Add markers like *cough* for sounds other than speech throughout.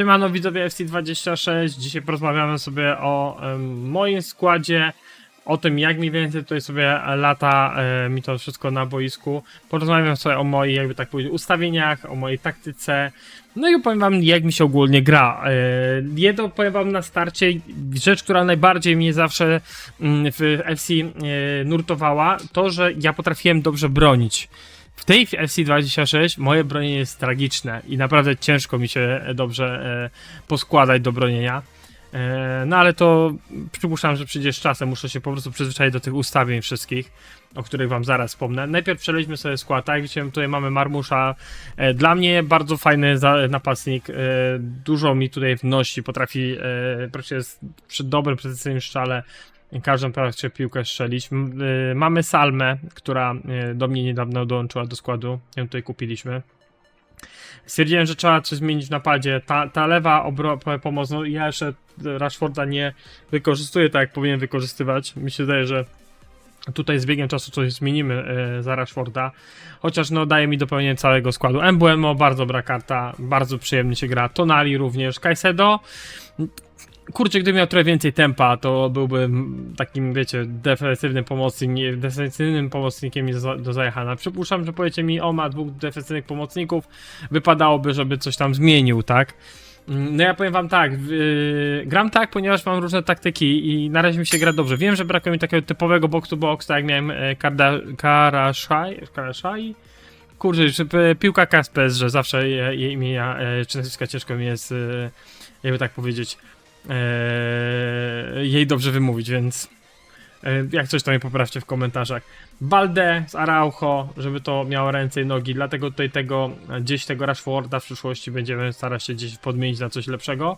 Siemano widzowie FC26, dzisiaj porozmawiamy sobie o moim składzie, o tym jak mniej więcej tutaj sobie lata mi to wszystko na boisku. Porozmawiam sobie o moich, jakby tak powiedzieć, ustawieniach, o mojej taktyce, no i opowiem wam jak mi się ogólnie gra. E, jedno powiem wam na starcie, rzecz, która najbardziej mnie zawsze mm, w FC e, nurtowała, to, że ja potrafiłem dobrze bronić. W tej FC26 moje bronienie jest tragiczne i naprawdę ciężko mi się dobrze e, poskładać do bronienia. E, no ale to przypuszczam, że przyjdzie z czasem, muszę się po prostu przyzwyczaić do tych ustawień wszystkich, o których wam zaraz wspomnę. Najpierw przeleźmy sobie skład, tak? Jak widzicie tutaj mamy Marmusza, e, dla mnie bardzo fajny napastnik, e, dużo mi tutaj wnosi, potrafi, e, jest przy dobrym, precyzyjnym szczale każdą praktycznie piłkę strzelić. Y, Mamy Salmę, która y, do mnie niedawno dołączyła do składu. Ją tutaj kupiliśmy. Stwierdziłem, że trzeba coś zmienić w napadzie. Ta, ta lewa obro- po- pomoc, no ja jeszcze Rashforda nie wykorzystuję tak, jak powinien wykorzystywać. Mi się wydaje, że tutaj z biegiem czasu coś zmienimy e, za Rashforda. Chociaż no daje mi dopełnienie całego składu. Embuemo, bardzo dobra karta, bardzo przyjemnie się gra. Tonali również. Kaisedo, kurczę, gdybym miał trochę więcej tempa, to byłbym takim, wiecie, defensywnym pomocnikiem, defensywnym pomocnikiem do, zajechania. Przypuszczam, że powiecie mi, o ma dwóch defensywnych pomocników, wypadałoby, żeby coś tam zmienił, tak? Mm, No ja powiem wam tak, yy, gram tak, ponieważ mam różne taktyki i na razie mi się gra dobrze. Wiem, że brakuje mi takiego typowego box to box, tak jak miałem e, Karaszaj, Karaszaj? Kurczę, czy piłka Kaspers, że zawsze jej je imienia, e, czy ciężko mi jest, e, jakby tak powiedzieć, jej dobrze wymówić, więc e, jak coś to mnie poprawcie w komentarzach. Balde z Araujo, żeby to miało ręce i nogi, dlatego tutaj tego, gdzieś tego Rashforda w przyszłości będziemy starać się gdzieś podmienić na coś lepszego.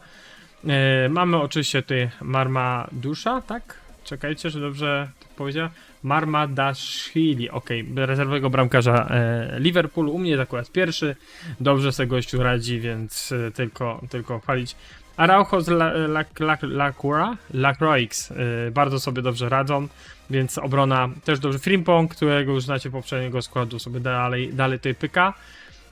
E, mamy oczywiście tutaj Marmadusza, tak? Czekajcie, że dobrze to powiedziałem. Marmadashvili, okej, rezerwowego bramkarza e, Liverpoolu, u mnie akurat pierwszy, dobrze sobie gościu radzi, więc e, tylko, tylko chwalić. Araujo z La, La, La, Lacroix y, bardzo sobie dobrze radzą, więc obrona też dobrze. Frimpong, którego już znacie poprzedniego składu, sobie dalej, dalej tutaj pyka.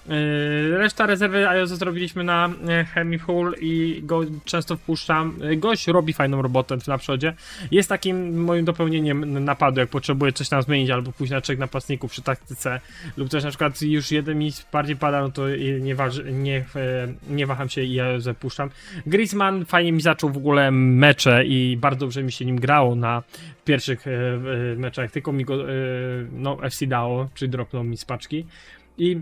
Y, Reszta rezerwy Ajozo zrobiliśmy na e, Hemipool i go często wpuszczam. Y, Gość robi fajną robotę na przodzie. Jest takim moim dopełnieniem napadu, jak potrzebuję coś tam zmienić, albo pójść na trzech napastników przy taktyce, lub też na przykład już jeden mi bardziej pada, no to nie, waży, nie, e, nie waham się i ja zapuszczam. Griezmann fajnie mi zaczął w ogóle mecze i bardzo dobrze mi się nim grało na pierwszych e, meczach, tylko mi go no, FC dało, czyli dropnął mi z paczki. I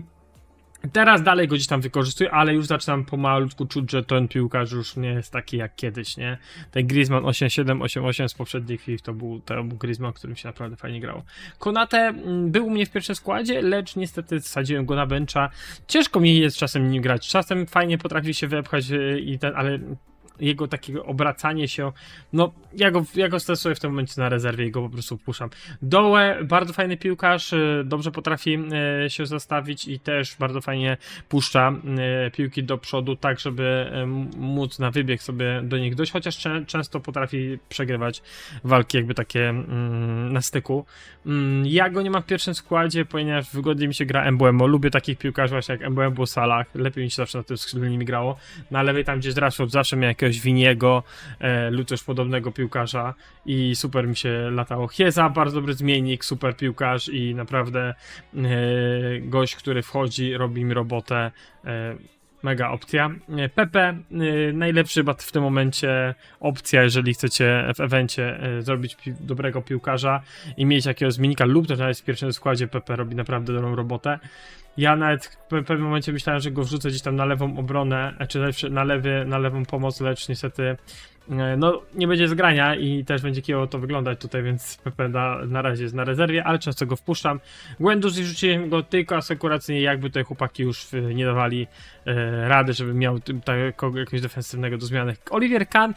Teraz dalej go gdzieś tam wykorzystuję, ale już zaczynam pomalutku czuć, że ten piłkarz już nie jest taki jak kiedyś, nie? Ten Griezmann 8-7, 8-8 z poprzednich FIFA to był, to był Griezmann, którym się naprawdę fajnie grało. Konate mm, był u mnie w pierwszym składzie, lecz niestety wsadziłem go na bencha. Ciężko mi jest czasem nim grać. Czasem fajnie potrafi się wepchać yy, i ten, ale jego takiego obracanie się, no ja go, ja go stresuję w tym momencie na rezerwie i go po prostu puszczam. Dołe, bardzo fajny piłkarz, y, dobrze potrafi y, się zastawić i też bardzo fajnie puszcza y, piłki do przodu, tak żeby móc na wybieg sobie do nich dojść, chociaż czę- często potrafi przegrywać walki jakby takie mm, na styku. Mm, Ja go nie mam w pierwszym składzie, ponieważ wygodnie mi się gra Embuemo. Lubię takich piłkarzy właśnie jak Embuemo, Salah. Lepiej mi się zawsze na tym skrzydle grało. Na lewej tam gdzieś Rashford zawsze miał jakiegoś Winiego e, lub też podobnego piłkarza i super mi się latało. Chiesa, bardzo dobry zmiennik, super piłkarz i naprawdę e, gość, który wchodzi, robi mi robotę. E, Mega opcja. E, Pepe, y, najlepszy bat w tym momencie opcja, jeżeli chcecie w evencie y, zrobić pi dobrego piłkarza i mieć jakiegoś zmiennika lub też nawet w pierwszym składzie Pepe robi naprawdę dobrą robotę. Ja nawet w pe- pewnym momencie myślałem, że go wrzucę gdzieś tam na lewą obronę, e, czy lepszy- na, lewy, na lewą pomoc, lecz niestety e, no nie będzie zgrania i też będzie kiło to wyglądać tutaj, więc Pepe na, na razie jest na rezerwie, ale często go wpuszczam. Gwendus i rzuciłem go tylko asekuracyjnie, jakby tutaj chłopaki już y, nie dawali e, rady, żeby miał takiego jakiegoś defensywnego do zmiany. Olivier Kahn,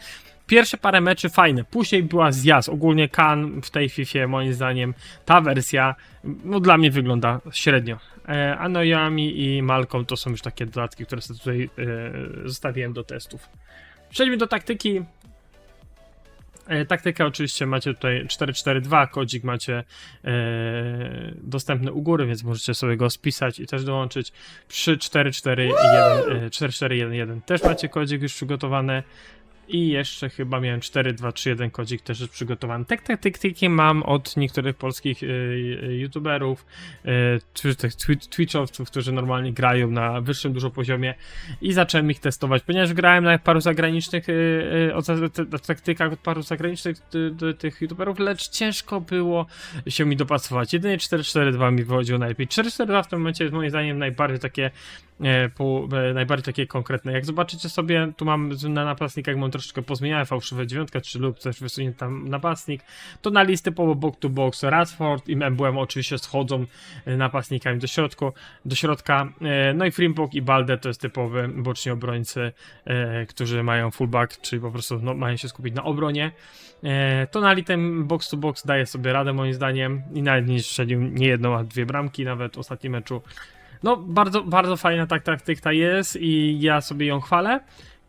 pierwsze parę meczy fajne, później była zjazd. Ogólnie Kahn w tej FIFA moim zdaniem ta wersja no dla mnie wygląda średnio. E, a Noyami i Malcolm to są już takie dodatki, które sobie tutaj e, zostawiłem do testów. Przejdźmy do taktyki. E, Taktykę oczywiście macie tutaj 442, kodzik macie e, dostępny u góry, więc możecie sobie go spisać i też dołączyć. Przy 4411 e, 4411 też macie kodzik już przygotowany. I jeszcze chyba miałem 4231 kodzik też jest przygotowany. Tak taktyki mam od niektórych polskich y, y, youtuberów, y, tych twi- twitchowców, którzy normalnie grają na wyższym dużo poziomie i zacząłem ich testować, ponieważ grałem na paru zagranicznych, y, y, taktykach od paru zagranicznych y, tych youtuberów, lecz ciężko było się mi dopasować. Jedynie 442 mi wychodziło najlepiej. 442 w tym momencie jest moim zdaniem najbardziej takie po, e, najbardziej takie konkretne. Jak zobaczycie sobie, tu mam na napastnikach mam troszeczkę pozmieniałem fałszywe dziewiątka, czy lub też wysunięty tam napastnik, to na listy typowo box to box Radford i Emblem oczywiście schodzą e, napastnikami do środku, do środka, e, no i Frimpong i Balde to jest typowy boczni obrońcy, e, którzy mają fullback, czyli po prostu no, mają się skupić na obronie. E, to na ten box to box daje sobie radę moim zdaniem i nawet nie strzelił nie jedną, a dwie bramki nawet w ostatnim meczu. No, bardzo, bardzo fajna tak taktyka jest i ja sobie ją chwalę.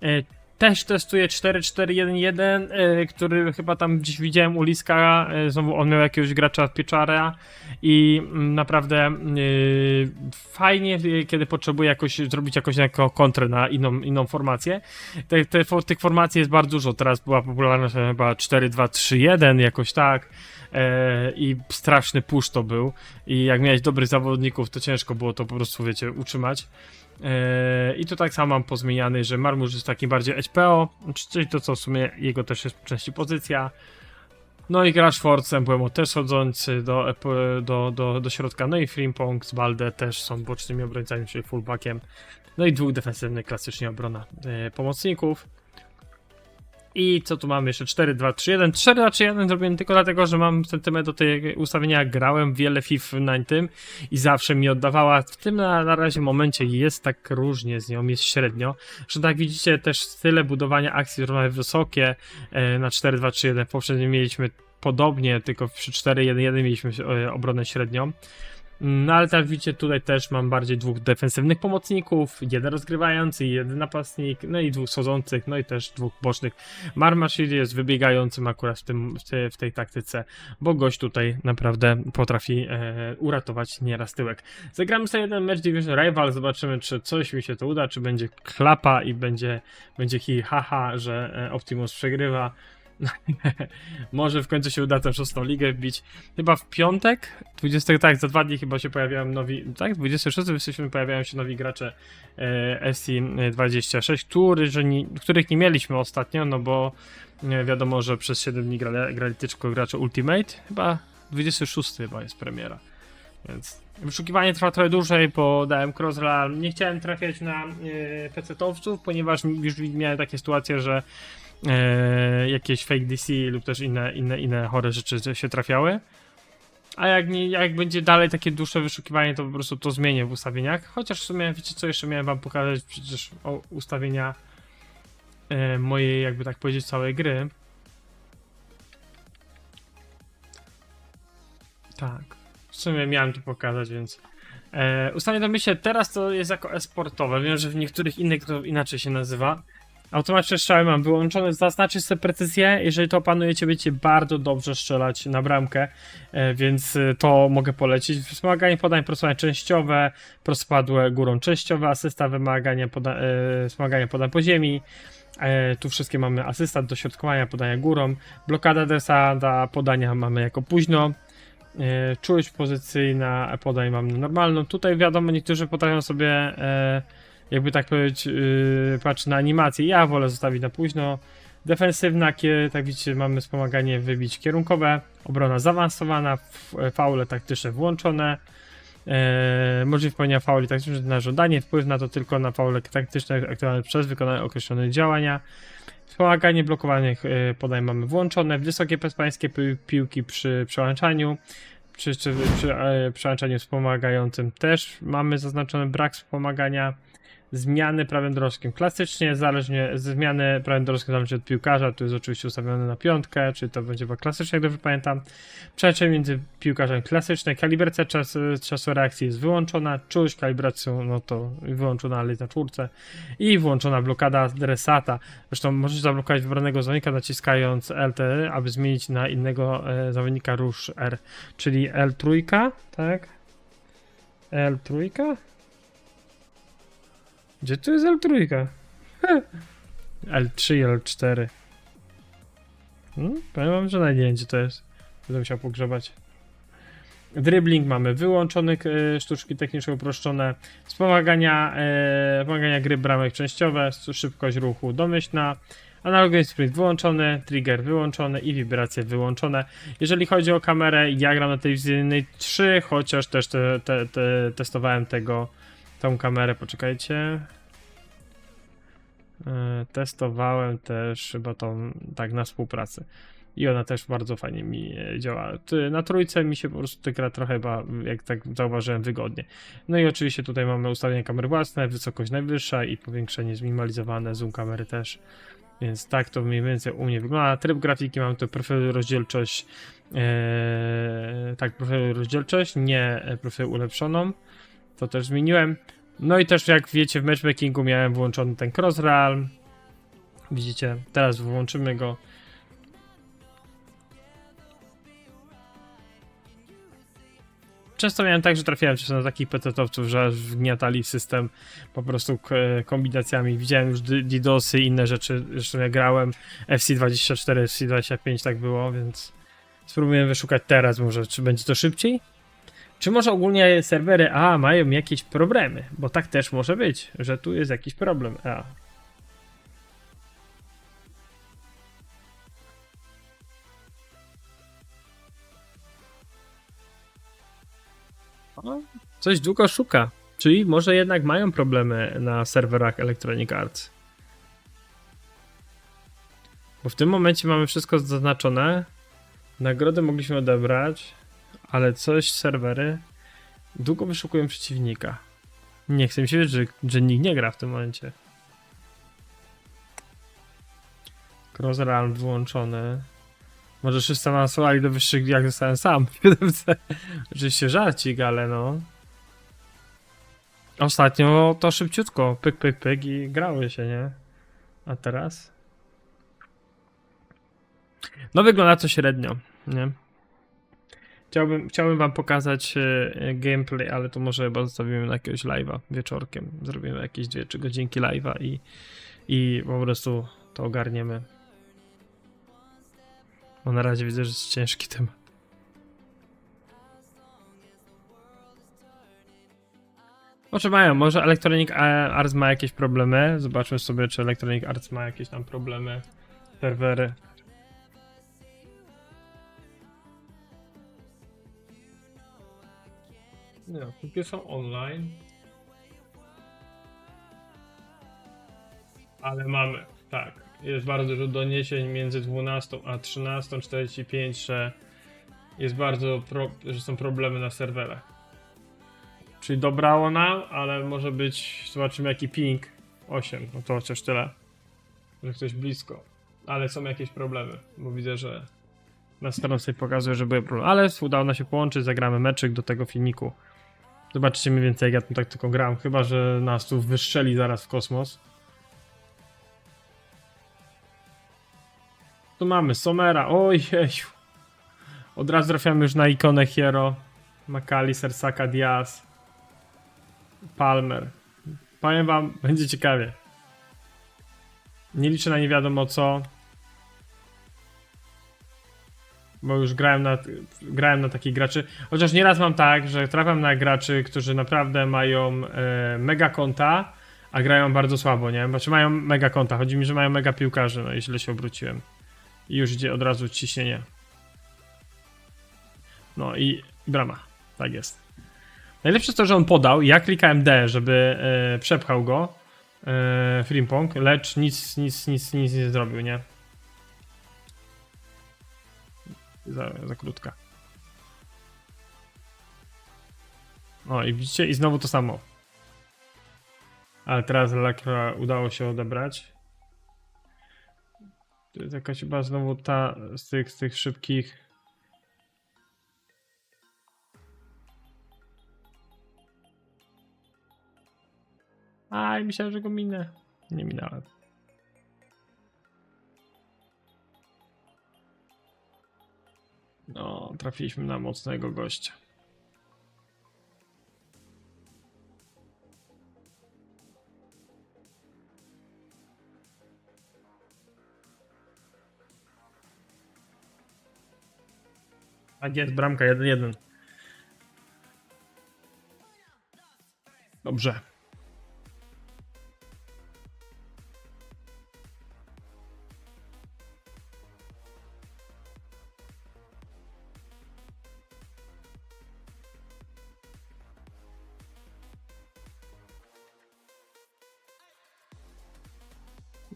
E, też testuję 4-4-1-1, e, który chyba tam gdzieś widziałem u Liska, e, znowu on miał jakiegoś gracza Pieczara i mm, naprawdę fajnie, kiedy potrzebuje jakoś zrobić jakąś kontrę na inną, inną formację. Te, te, tych formacji jest bardzo dużo, teraz była popularna chyba 4-2-3-1 jakoś tak e, i straszny push to był i jak miałeś dobrych zawodników, to ciężko było to po prostu, wiecie, utrzymać. Eee, I tu tak samo mam pozmieniany, że Marmurz jest taki bardziej HPO, czyli to co w sumie jego też jest w części pozycja. No i Rashford z Emblemu też chodzący do, ep- do, do, do środka, no i Frimpong z Balde też są bocznymi obrońcami, czyli fullbackiem. No i dwóch defensywnych, klasycznie obrona e, pomocników. I co tu mamy jeszcze? 4, 2, 3, 1. 4, 2, 3, 1 zrobiłem tylko dlatego, że mam sentyment do tej ustawienia. Grałem wiele FIF na tym i zawsze mi oddawała. W tym na, na razie momencie jest tak różnie z nią, jest średnio. Że tak widzicie, też style budowania akcji są wysokie e, na 4, 2, 3, 1. W poprzednim mieliśmy podobnie, tylko przy 4, 1, 1 mieliśmy e, obronę średnią. No ale tak widzicie, tutaj też mam bardziej dwóch defensywnych pomocników, jeden rozgrywający, jeden napastnik, no i dwóch schodzących, no i też dwóch bocznych. Marmashid jest wybiegającym akurat w, tym, w, tej, taktyce, bo gość tutaj naprawdę potrafi e, uratować nieraz tyłek. Zagramy sobie jeden mecz Division Rival, zobaczymy czy coś mi się to uda, czy będzie klapa i będzie, będzie hi haha, że e, Optimus przegrywa. *laughs* Może w końcu się uda tę szóstą ligę wbić. Chyba w piątek, 20, tak, za dwa dni chyba się pojawiają nowi, tak, 26 jesteśmy, pojawiają się nowi gracze e, SC26, który, że nie, których nie mieliśmy ostatnio, no bo e, wiadomo, że przez 7 dni grali, grali tylko gracze Ultimate, chyba 26 chyba jest premiera, więc wyszukiwanie trwa trochę dłużej, bo dałem nie chciałem trafiać na PC-towców, ponieważ już miałem takie sytuacje, że e, jakieś fake DC lub też inne, inne, inne chore rzeczy się trafiały. A jak, nie, jak będzie dalej takie dłuższe wyszukiwanie, to po prostu to zmienię w ustawieniach. Chociaż w sumie, wiecie co, jeszcze miałem wam pokazać przecież o, ustawienia e, mojej, jakby tak powiedzieć, całej gry. Tak. W sumie miałem to pokazać, więc... E, ustawienie to myślę, teraz to jest jako esportowe. Wiem, że w niektórych innych to inaczej się nazywa. Automatyczne strzały mam wyłączone, zaznaczyć sobie precyzję, jeżeli to opanujecie, będziecie bardzo dobrze strzelać na bramkę, e, więc e, to mogę polecić. Wspomaganie podań, prostowanie częściowe, prospadłe górą częściowe, asysta, wymagania poda e, wspomagania podań po ziemi, tu wszystkie mamy asystat, dośrodkowania, podania górą, blokada desada, podania mamy jako późno, czułość pozycyjna, podań mamy normalną. Tutaj wiadomo, niektórzy potrafią sobie jakby tak powiedzieć, yy, patrz na animację. Ja wolę zostawić na późno. Defensywna, tak widzicie, mamy wspomaganie wybić kierunkowe, obrona zaawansowana, faule taktyczne włączone, e, możliwość pełnienia fauli taktycznych na żądanie, wpływ na to tylko na faule taktyczne aktualne przez wykonanie określonych działania. Wspomaganie blokowanych e, podań mamy włączone, wysokie bezpańskie pi- piłki przy przełączaniu, przy, przy, przy e, przełączaniu wspomagającym też mamy zaznaczony brak wspomagania zmiany prawem drorskim. Klasycznie zależnie, zmiany prawem drorskim zależy od piłkarza, tu jest oczywiście ustawione na piątkę, czy to będzie klasycznie, jak dobrze pamiętam. Przecze między piłkarzem klasycznym, kalibracja czasu, czasu reakcji jest wyłączona, czułość kalibracją, no to wyłączona, ale jest na czwórce i włączona blokada adresata. Zresztą możesz zablokować wybranego zawodnika naciskając LT, aby zmienić na innego e, zawodnika rusz R, czyli L3, tak? L3? Gdzie tu jest L3? Heh. L3 i L4. Hmm? Powiem wam, że nawet gdzie to jest. Będę musiał pogrzebać. Dribbling mamy wyłączony, e, sztuczki techniczne uproszczone, wspomagania, e, wspomagania gry bramek częściowe, szybkość ruchu domyślna, analogowy sprint wyłączony, trigger wyłączony i wibracje wyłączone. Jeżeli chodzi o kamerę, ja gram na telewizyjnej 3, chociaż też te, te, te, testowałem tego, tą kamerę, poczekajcie. E, Testowałem też chyba tą, tak, na współpracy. I ona też bardzo fajnie mi e, działa. Na trójce mi się po prostu gra trochę jak tak zauważyłem, wygodnie. No i oczywiście tutaj mamy ustawienie kamer własne, wysokość najwyższa i powiększenie zminimalizowane, zoom kamery też. Więc tak to mniej więcej u mnie wygląda. Tryb grafiki mam tu profil rozdzielczość, e, tak, profil rozdzielczość, nie profil ulepszoną. To też zmieniłem. No i też jak wiecie w matchmakingu miałem włączony ten cross realm. Widzicie, teraz włączymy go. Często miałem tak, że trafiałem czasem na takich petetowców, że wgniatali system po prostu k- kombinacjami. Widziałem już DDoSy i inne rzeczy. Zresztą ja grałem FC24, FC25 tak było, więc spróbuję wyszukać teraz może, czy będzie to szybciej. Czy może ogólnie serwery A mają jakieś problemy? Bo tak też może być, że tu jest jakiś problem. A. O, Coś długo szuka. Czyli może jednak mają problemy na serwerach Electronic Arts. Bo w tym momencie mamy wszystko zaznaczone. Nagrody mogliśmy odebrać, ale coś serwery długo wyszukują przeciwnika. Nie chcę mi się wierzyć, że, że nikt nie gra w tym momencie. Cross Realm wyłączony. Może wszyscy awansowali do wyższych jak zostałem sam w 7C. *laughs* Oczywiście żarcik, ale no. Ostatnio to szybciutko, pyk, pyk, pyk i grały się, nie? A teraz? No wygląda to średnio, nie? Chciałbym, chciałbym wam pokazać e, gameplay, ale to może chyba zostawimy na jakiegoś live'a wieczorkiem. Zrobimy jakieś dwie, trzy godzinki live'a i, i po prostu to ogarniemy. Bo na razie widzę, że jest ciężki temat. Może mają, może Electronic Arts ma jakieś problemy. Zobaczmy sobie, czy Electronic Arts ma jakieś tam problemy. Serwery. Nie, kupię są online. Ale mamy, tak. Jest bardzo dużo doniesień między 12 a 13.45, że jest bardzo, pro, że są problemy na serwerach. Czyli dobrało nam, ale może być, zobaczymy jaki ping. 8, no to chociaż tyle. Że ktoś blisko. Ale są jakieś problemy, bo widzę, że na stronie pokazuje, że były problemy. Ale udało nam się połączyć, zagramy meczyk do tego filmiku. Zobaczycie mniej więcej jak ja tą taktyką gram, chyba że nas tu wystrzeli zaraz w kosmos. Tu mamy Somera, ojej. Od razu trafiamy już na ikonę Hero. McAllister, Saka, Diaz. Palmer. Powiem wam, *laughs* będzie ciekawie. Nie liczę na nie wiadomo co. Bo już grałem na, grałem na takich graczy. Chociaż nieraz mam tak, że trafiam na graczy, którzy naprawdę mają e, mega konta, a grają bardzo słabo, nie? Znaczy mają mega konta. Chodzi mi, że mają mega piłkarzy, no i źle się obróciłem. I już idzie od razu ciśnienie. No i brama. Tak jest. Najlepsze jest to, że on podał. Ja klikałem D, żeby e, przepchał go. E, Frimpong, lecz nic, nic, nic, nic nie zrobił, nie? Za, za krótka. O, i widzicie, i znowu to samo. Ale teraz Lekra udało się odebrać. To jest jakaś chyba znowu ta z tych, z tych szybkich. Aj, myślałem, że go minę. Nie minąłem. Trafiliśmy na mocnego gościa. Tak jest, bramka 1-1. Dobrze.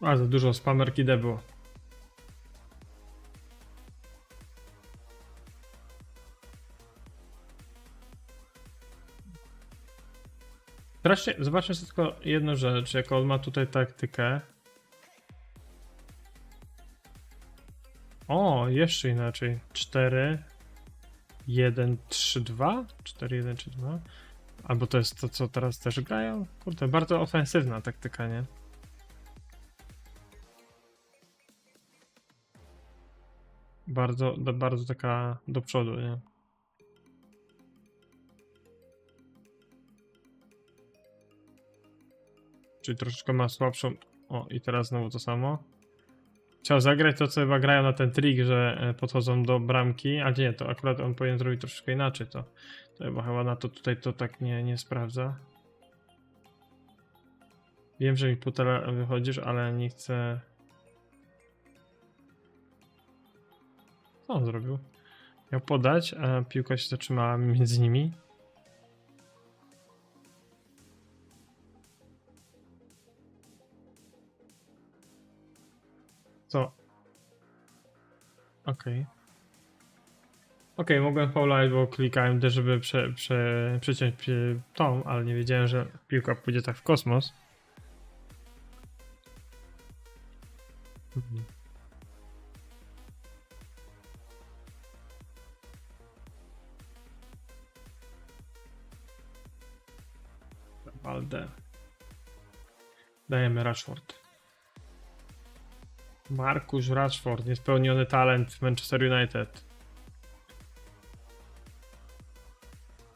A, za dużo spamerki D było. Zobaczcie, sobie tylko jedną rzecz, jak on ma tutaj taktykę. O, jeszcze inaczej. 4, 1, 3, 2? 4, 1, 3, 2? Albo to jest to, co teraz też grają? Kurde, bardzo ofensywna taktyka, nie? Bardzo, bardzo taka do przodu, nie? Czyli troszeczkę ma słabszą. O, i teraz znowu to samo. Chciał zagrać to, co chyba grają na ten trik, że e, podchodzą do bramki, a nie, to akurat on powinien zrobić troszeczkę inaczej to. To chyba chyba na to tutaj to tak nie, nie sprawdza. Wiem, że mi putela wychodzisz, ale nie chcę. Co on zrobił? Miał podać, a piłka się zatrzymała między nimi. Co? Okej. Okej, mogłem faulać, bo klikałem też, żeby prze, prze, przeciąć tą, ale nie wiedziałem, że piłka pójdzie tak w kosmos. Mhm. Walde. Dajemy Rashford. Markus Rashford, niespełniony talent Manchester United.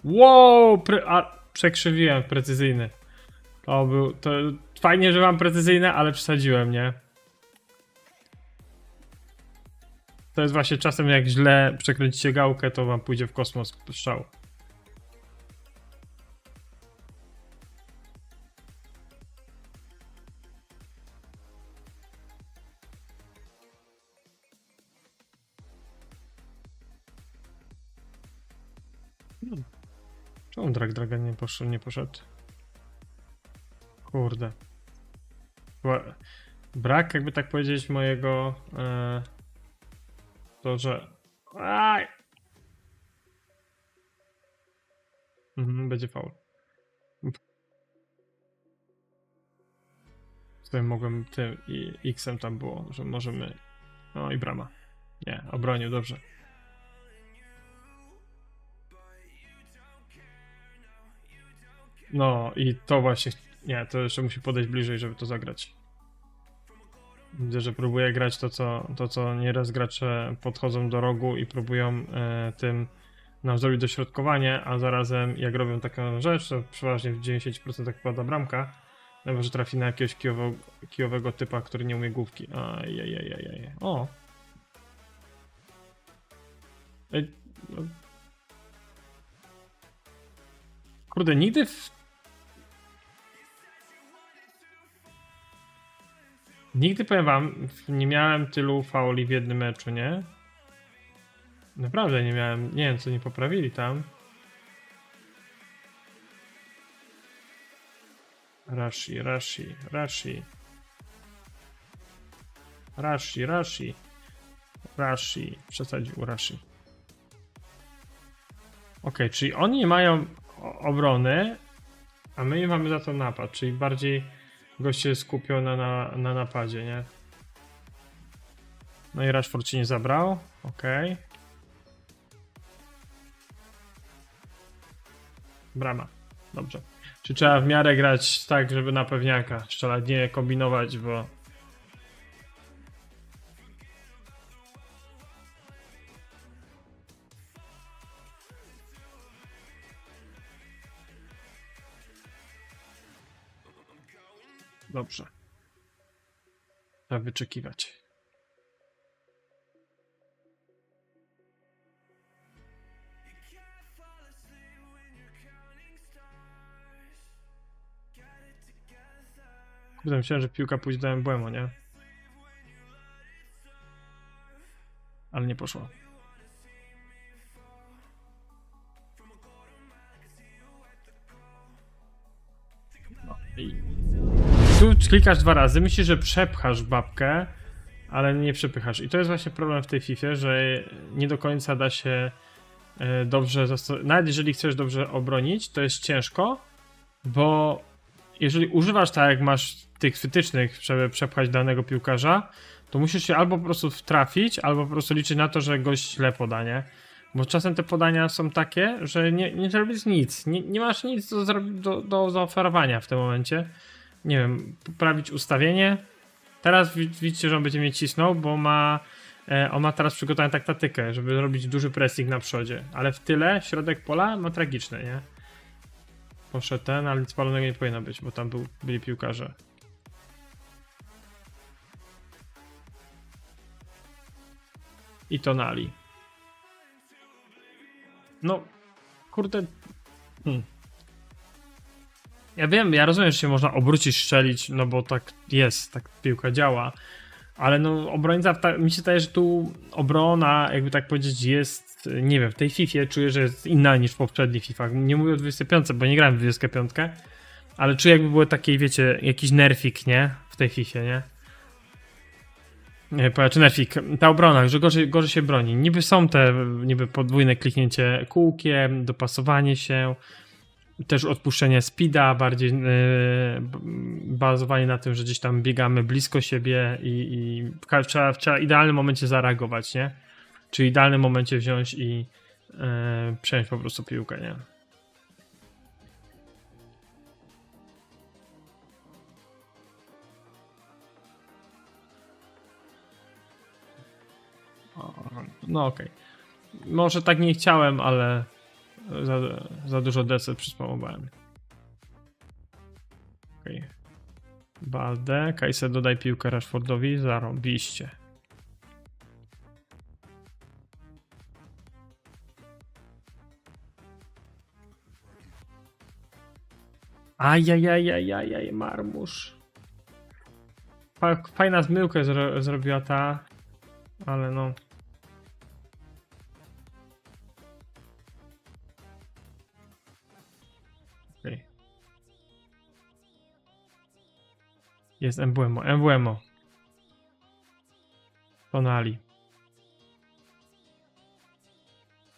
Wow! Pre a, przekrzywiłem precyzyjny. To był. To fajnie, że mam precyzyjne, ale przesadziłem, nie? To jest właśnie czasem, jak źle przekręcicie gałkę, to wam pójdzie w kosmos strzał. Drag Dragon nie poszedł? Nie poszedł? Kurde. Brak, jakby tak powiedzieć, mojego. E, to, że. Aj! Mhm, będzie faul. Tutaj mogłem tym i X-em tam było, że możemy. No i brama. Nie, obronił dobrze. No i to właśnie. Nie, to jeszcze musi podejść bliżej, żeby to zagrać. Widzę, że próbuje grać to, co, to, co nieraz gracze podchodzą do rogu i próbują e, tym nam zrobić dośrodkowanie, a zarazem jak robią taką rzecz, to przeważnie w 90% pada bramka, no że trafi na jakiegoś kijowego, kijowego typa, który nie umie główki. Ajajajajaj. O! Ej, no. Kurde, nigdy w Nigdy powiem wam, nie miałem tylu fauli w jednym meczu, nie? Naprawdę nie miałem. Nie wiem, co nie poprawili tam. Rashi, Rashi, Rashi. Rashi, Rashi. Rashi. Przesadził Rashi. Ok, czyli oni mają obrony, A my mamy za to napad, czyli bardziej goście skupią na, na, na napadzie, nie? No i Rashford ci nie zabrał. Okej. Brama. Dobrze. Czy trzeba w miarę grać tak, żeby na pewniaka strzelać, nie kombinować, bo... Dobrze. Trzeba wyczekiwać. Kurde, myślałem, że piłka pójdzie do embłemu, nie? Ale nie poszło. No i... Tu klikasz dwa razy, myślisz, że przepchasz babkę, ale nie przepychasz. I to jest właśnie problem w tej FIFA, że nie do końca da się e, dobrze zastosować. Nawet jeżeli chcesz dobrze obronić, to jest ciężko, bo jeżeli używasz tak, jak masz tych wytycznych, żeby przepchać danego piłkarza, to musisz się albo po prostu trafić, albo po prostu liczyć na to, że gość źle poda, nie? Bo czasem te podania są takie, że nie, nie zrobisz nic. Nie, nie masz nic do, do, do zaoferowania w tym momencie. Nie wiem, poprawić ustawienie. Teraz wi- widzicie, że on będzie mnie cisnął, bo ma. E, on ma teraz przygotowaną tak taktykę, żeby robić duży pressing na przodzie. Ale w tyle, środek pola ma tragiczny, nie? Poszedł ten, ale nic palonego nie powinno być, bo tam był, byli piłkarze. I Tonali. No, kurde. Hmm. Ja wiem, ja rozumiem, że się można obrócić, strzelić, no bo tak jest, tak piłka działa. Ale no, obrońca, mi się wydaje, że tu obrona, jakby tak powiedzieć, jest, nie wiem, w tej FIFA czuję, że jest inna niż w poprzednich FIFA. Nie mówię o 25, bo nie grałem w 25, ale czuję, jakby było taki, wiecie, jakiś nerfik, nie? W tej FIFA, nie? Nie, czy nerfik, ta obrona, że gorzej, gorzej się broni. Niby są te, niby podwójne kliknięcie kółkiem, dopasowanie się, też odpuszczenie speeda, bardziej yy, bazowanie na tym, że gdzieś tam biegamy blisko siebie i, i trzeba, trzeba w idealnym momencie zareagować, nie? Czy w idealnym momencie wziąć i yy, przejąć po prostu piłkę, nie? No okej. Może tak nie chciałem, ale za, za dużo deset przyspamowałem. Okej. Balde, Kajse dodaj piłkę Rashfordowi, zarobiście. Ajajajajajaj, marmusz. Fa- Fajna zmyłkę zro zrobiła ta, ale no. Jest Embuemo, Embuemo. Tonali.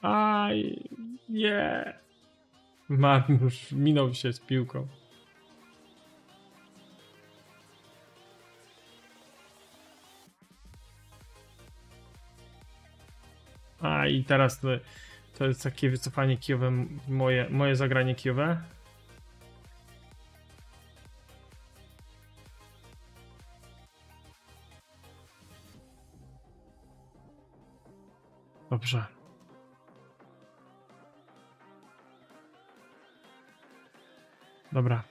Aj, nie. Marnusz minął się z piłką. A i teraz to, to jest takie wycofanie kijowe, moje, moje zagranie kijowe. Dobrze. Dobra.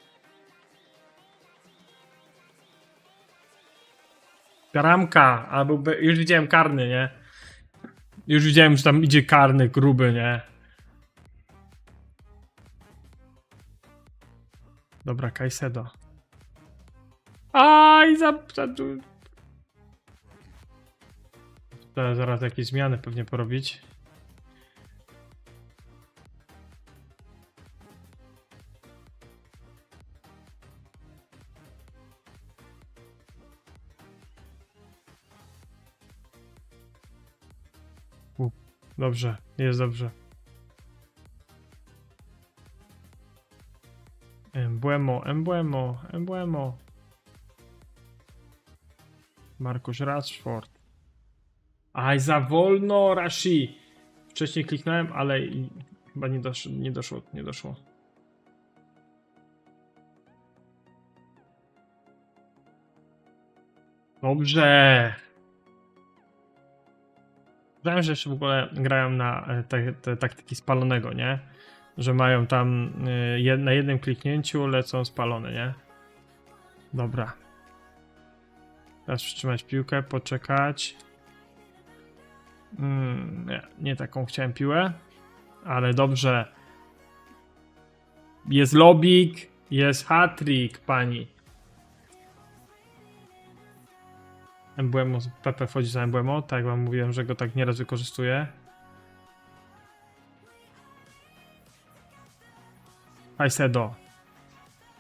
Garamka, albo już widziałem karny, nie? Już widziałem, że tam idzie karny, gruby, nie? Dobra, Kajsedo. Aj, za... za Trzeba zaraz jakieś zmiany pewnie porobić. U, dobrze, jest dobrze. Embuemo, Embuemo, Embuemo. Markus Rashford. Aj, za wolno, Rashi. Wcześniej kliknąłem, ale chyba nie, dosz, nie doszło, nie doszło. Dobrze. Wiem, że jeszcze w ogóle grają na e, te, te taktyki spalonego, nie? Że mają tam e, jed, na jednym kliknięciu lecą spalone, nie? Dobra. Teraz przytrzymać piłkę, poczekać. Mm, nie, nie taką chciałem piłę, ale dobrze. Jest lobik, jest hat-trick, pani. Emblemo, Pepe wchodzi za Emblemo, tak wam mówiłem, że go tak nieraz wykorzystuję. Caicedo.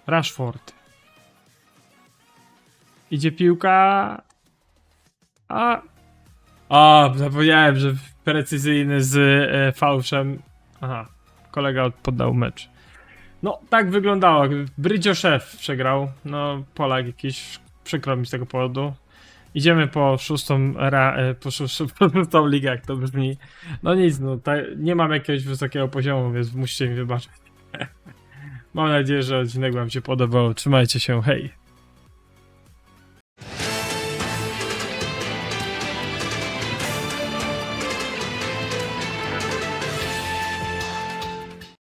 Rashford. Idzie piłka. A. A, zapomniałem, że precyzyjny z e, fałszem. Aha, kolega poddał mecz. No, tak wyglądało. Brydzio szef przegrał. No, Polak jakiś. Przykro mi z tego powodu. Idziemy po szóstą, ra, e, po szóstą, *laughs* po szóstą ligę, jak to brzmi. No nic, no, ta, nie mam jakiegoś wysokiego poziomu, więc musicie mi wybaczyć. *laughs* Mam nadzieję, że odcinek wam się podobał. Trzymajcie się, hej!